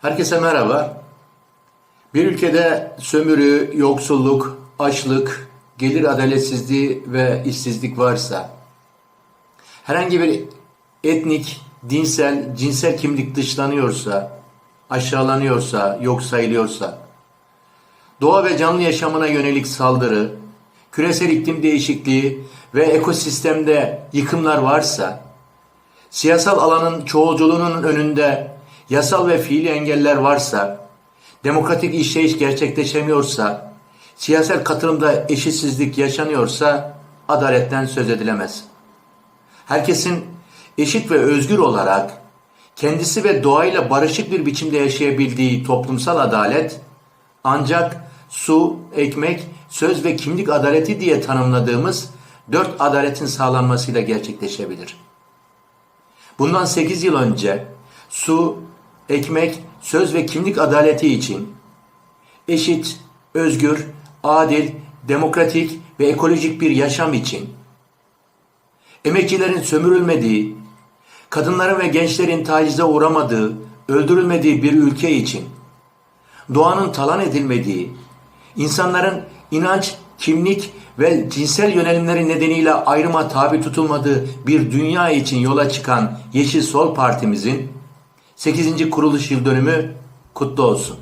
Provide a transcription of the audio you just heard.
Herkese merhaba. Bir ülkede sömürü, yoksulluk, açlık, gelir adaletsizliği ve işsizlik varsa, herhangi bir etnik, dinsel, cinsel kimlik dışlanıyorsa, aşağılanıyorsa, yok sayılıyorsa, doğa ve canlı yaşamına yönelik saldırı, küresel iklim değişikliği ve ekosistemde yıkımlar varsa, siyasal alanın çoğulculuğunun önünde yasal ve fiili engeller varsa, demokratik işleyiş gerçekleşemiyorsa, siyasal katılımda eşitsizlik yaşanıyorsa adaletten söz edilemez. Herkesin eşit ve özgür olarak kendisi ve doğayla barışık bir biçimde yaşayabildiği toplumsal adalet ancak su, ekmek, söz ve kimlik adaleti diye tanımladığımız dört adaletin sağlanmasıyla gerçekleşebilir. Bundan 8 yıl önce su, ekmek, söz ve kimlik adaleti için eşit, özgür, adil, demokratik ve ekolojik bir yaşam için emekçilerin sömürülmediği, kadınların ve gençlerin tacize uğramadığı, öldürülmediği bir ülke için doğanın talan edilmediği, insanların inanç, kimlik ve cinsel yönelimleri nedeniyle ayrıma tabi tutulmadığı bir dünya için yola çıkan Yeşil Sol Partimizin 8. kuruluş yıl dönümü kutlu olsun.